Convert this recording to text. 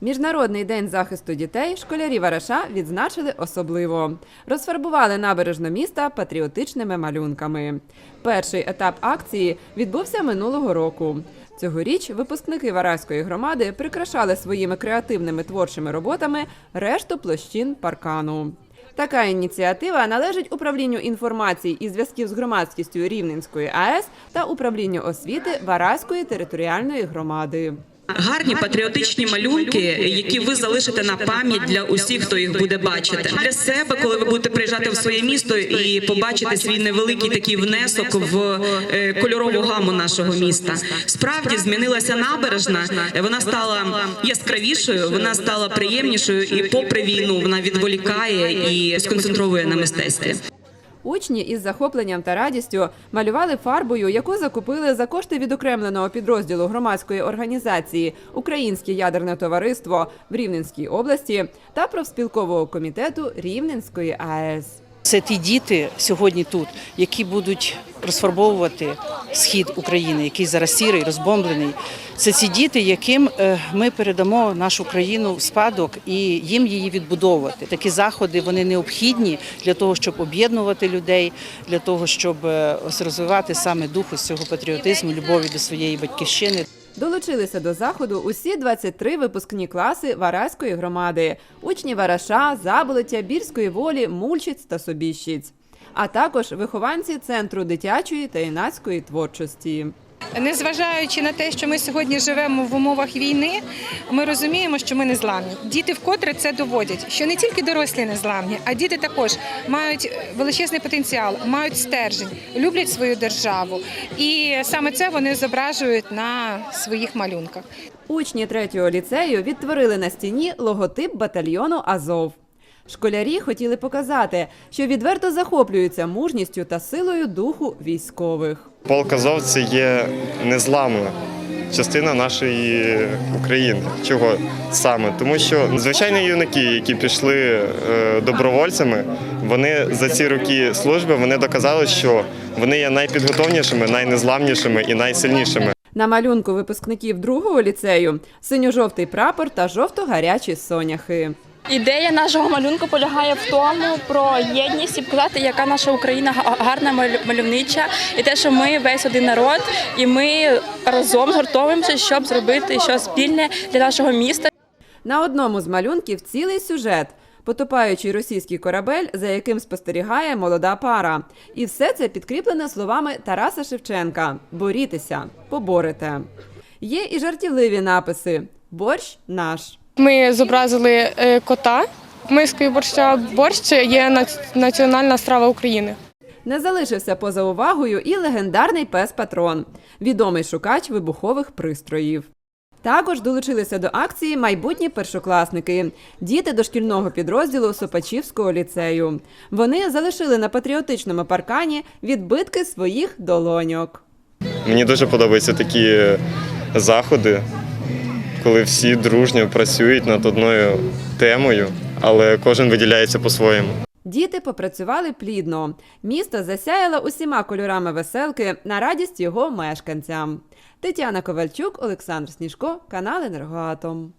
Міжнародний день захисту дітей школярі Вараша відзначили особливо. Розфарбували набережну міста патріотичними малюнками. Перший етап акції відбувся минулого року. Цьогоріч випускники Вараської громади прикрашали своїми креативними творчими роботами решту площин паркану. Така ініціатива належить управлінню інформації і зв'язків з громадськістю Рівненської АЕС та управлінню освіти Вараської територіальної громади. Гарні патріотичні малюнки, які ви залишите на пам'ять для усіх, хто їх буде бачити. Для себе, коли ви будете приїжджати в своє місто і побачити свій невеликий такий внесок в е, кольорову гаму нашого міста. Справді змінилася набережна. Вона стала яскравішою, вона стала приємнішою, і попри війну вона відволікає і сконцентровує на мистецтві. Учні із захопленням та радістю малювали фарбою, яку закупили за кошти відокремленого підрозділу громадської організації Українське ядерне товариство в Рівненській області та профспілкового комітету Рівненської АЕС. Це ті діти сьогодні тут, які будуть розфарбовувати схід України, який зараз сірий, розбомблений. Це ці діти, яким е, ми передамо нашу країну в спадок і їм її відбудовувати. Такі заходи вони необхідні для того, щоб об'єднувати людей, для того, щоб е, ось розвивати саме дух ось цього патріотизму, любові до своєї батьківщини. Долучилися до заходу усі 23 випускні класи Вараської громади, учні Вараша, Заболоття, Бірської волі, Мульчиць та Собіщиць, а також вихованці центру дитячої та юнацької творчості. Незважаючи на те, що ми сьогодні живемо в умовах війни, ми розуміємо, що ми не зламні. Діти вкотре це доводять, що не тільки дорослі не зламні, а діти також мають величезний потенціал, мають стержень, люблять свою державу, і саме це вони зображують на своїх малюнках. Учні третього ліцею відтворили на стіні логотип батальйону Азов. Школярі хотіли показати, що відверто захоплюються мужністю та силою духу військових. Полк Азов – це є незламна частина нашої України. Чого саме? Тому що звичайні юнаки, які пішли е, добровольцями, вони за ці роки служби вони доказали, що вони є найпідготовнішими, найнезламнішими і найсильнішими. На малюнку випускників другого ліцею синьо-жовтий прапор та жовто-гарячі соняхи. Ідея нашого малюнку полягає в тому про єдність і показати, яка наша Україна га- гарна мальовнича, і те, що ми весь один народ, і ми разом згуртовуємося, щоб зробити щось спільне для нашого міста. На одному з малюнків цілий сюжет. Потопаючий російський корабель, за яким спостерігає молода пара. І все це підкріплене словами Тараса Шевченка: борітеся, поборете. Є і жартівливі написи: борщ наш. Ми зобразили е, кота мискою борща. Борщ є національна страва України. Не залишився поза увагою і легендарний пес Патрон, відомий шукач вибухових пристроїв. Також долучилися до акції майбутні першокласники, діти дошкільного підрозділу Сопачівського ліцею. Вони залишили на патріотичному паркані відбитки своїх долоньок. Мені дуже подобаються такі заходи, коли всі дружньо працюють над одною темою, але кожен виділяється по-своєму. Діти попрацювали плідно. Місто засяяло усіма кольорами веселки на радість його мешканцям. Тетяна Ковальчук, Олександр Сніжко, канал Енергоатом.